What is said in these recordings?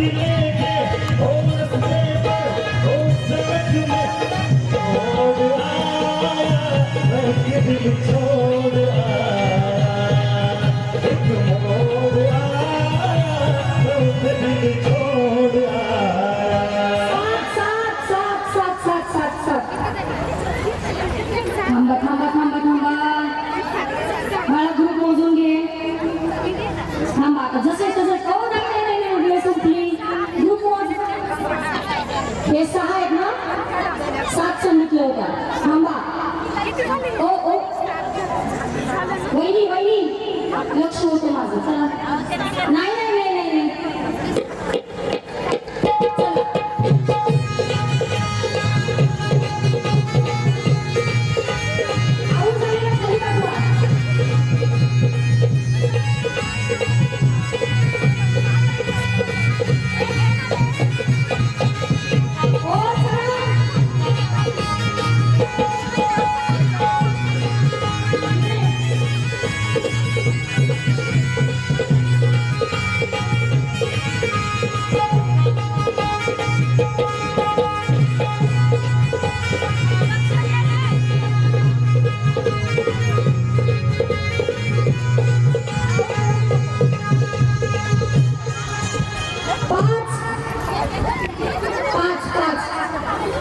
we Yeah. 持ち。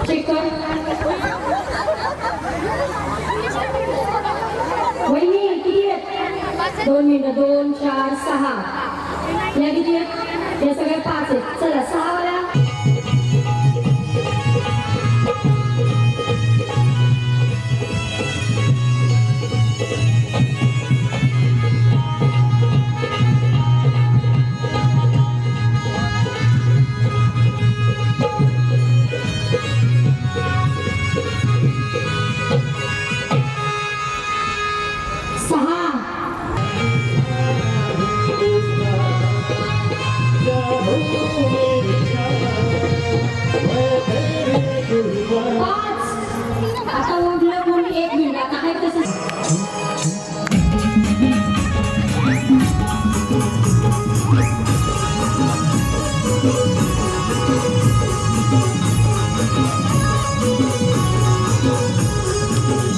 check कर वहिनी किती आहेत? दोन मिनिटं दोन चार सहा. या किती आहेत? या सगळ्या पाच आहेत. चला सहा सहा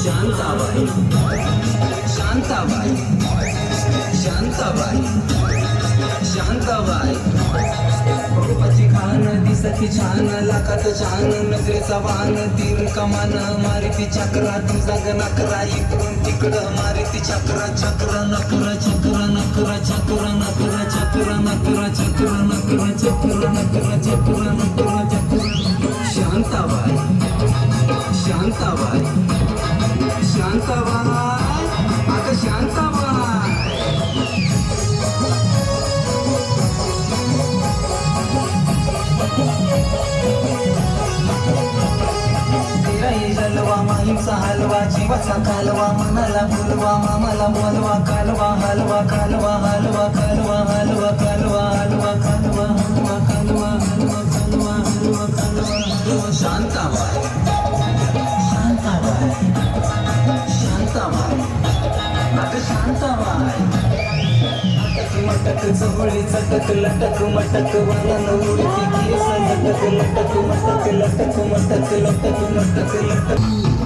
शांताबाई. शांताबाई. शांताबाई. शांताबाई. शांताबाई रूपाची खान दिसती छान लाखात छान नजरेचा वाहन तीन कमान मारिती चक्रा तुझा गणकरा इकडून तिकडं मारिती चक्रा चक्र नकर चक्र नकर चक्र नकर चक्र नकर चक्र नकर चक्र नकर चक्र नकर चक्र. शांताबाई. शांताबाई. शांताबाई. आता शांताबाई. जीवाचा कालवा मनाला फुलवा मामाला बोलवा कालवा हलवा कालवा हलवा कालवा हलवा कालवा हलवा कालवा हलवा कालवा हलवा कालवा हलवा कालवा हलवा. शांताबाई शांताबाई शांताबाई अगं शांताबाई मटक चवळी चटक लटक मटक वलन उडती केस लटक लटक मटक लटक मटक लटक मटक लटक.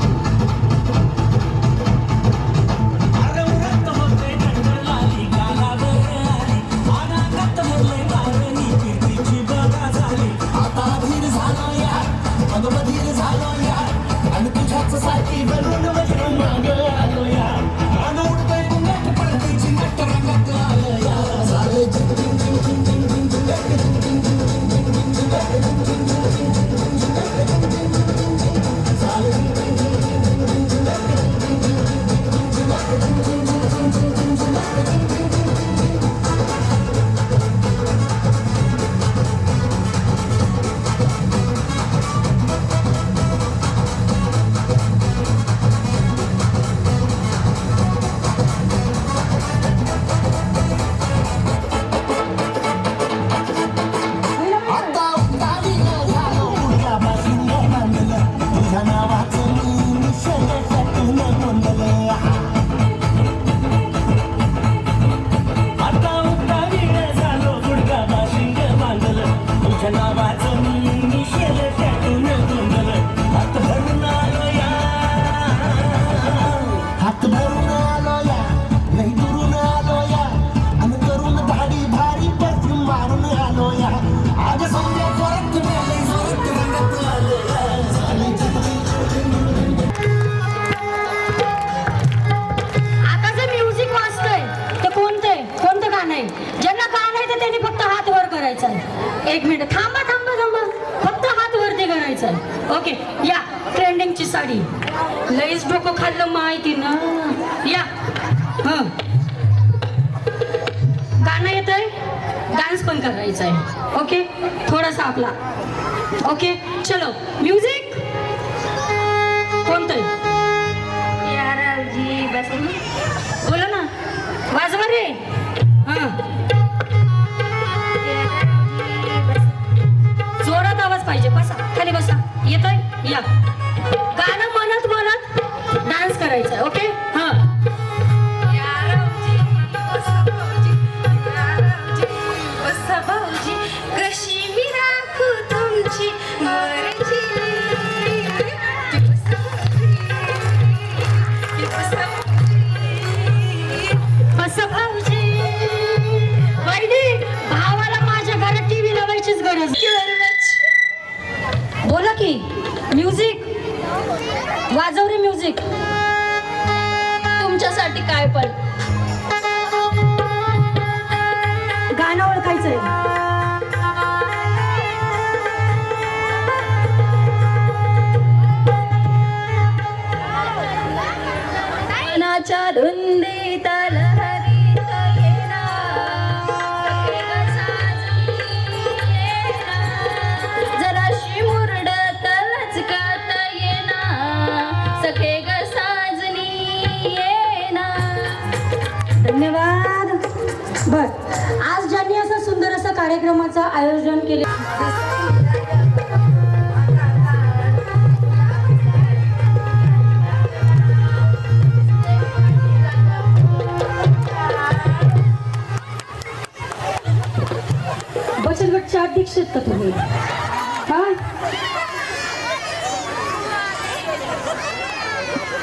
एक मिनिट. थांबा थांबा थांबा. फक्त हात वरती करायचा. ओके या. ट्रेंडिंगची साडी. लईच डोकं खाल्लं माहिती ना या. हं. गाणं येतंय? डान्स पण करायचा आहे ओके थोडासा आपला. ओके चलो. म्युझिक बोला की म्युझिक वाजव रे म्युझिक तुमच्यासाठी काय पण. गाणं ओळखायचंय. मनाच्या धुंदी तला बर. आज ज्यांनी असं सुंदर असं कार्यक्रमाचं आयोजन केले बचत अध्यक्ष का तुम्ही? हा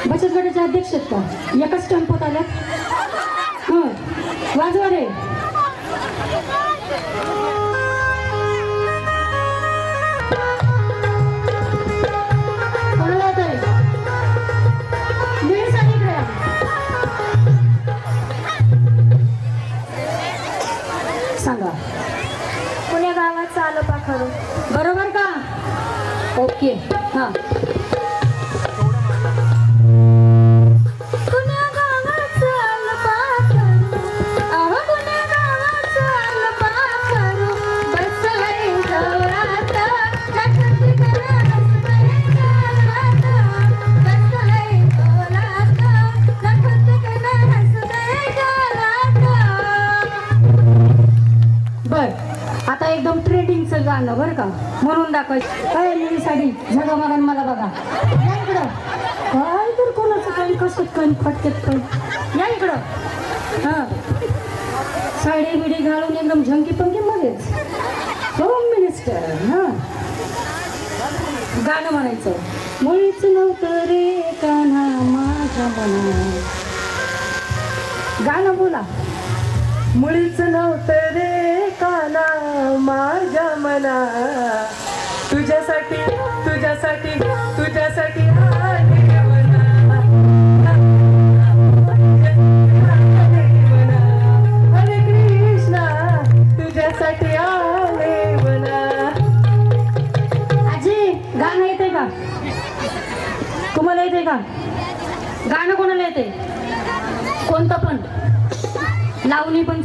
बचत गटाच्या अध्यक्ष एकच का? एकाच टेम्पोत आल्या वाजवा रे. सांगा. पुण्या गावात आलो पाखरू. बरोबर का? ओके. ट्रेडिंगचं गाणं बरं का? म्हणून दाखवायचं अय निळी साडी? झगा बघा मला बघा. या इकडं. काय तर कोणाचं काही कसं काही फटकेत काही. या इकडं. हां. साडी बिडी घालून एकदम झंकी पंकी मध्येच. होम मिनिस्टर हां. गाणं म्हणायचं. मुळीच नव्हतं रे कान्हा माझ्या मना. गाणं बोला. मुळीच नव्हतं रे काना माझ्या मना. तुझ्यासाठी तुझ्यासाठी तुझ्यासाठी हरे कृष्णा तुझ्यासाठी आले मना. आजी गाणं येते का? तुम्हाला येते का? गाणं कोणाला येते कोणतं पण. लावणी पण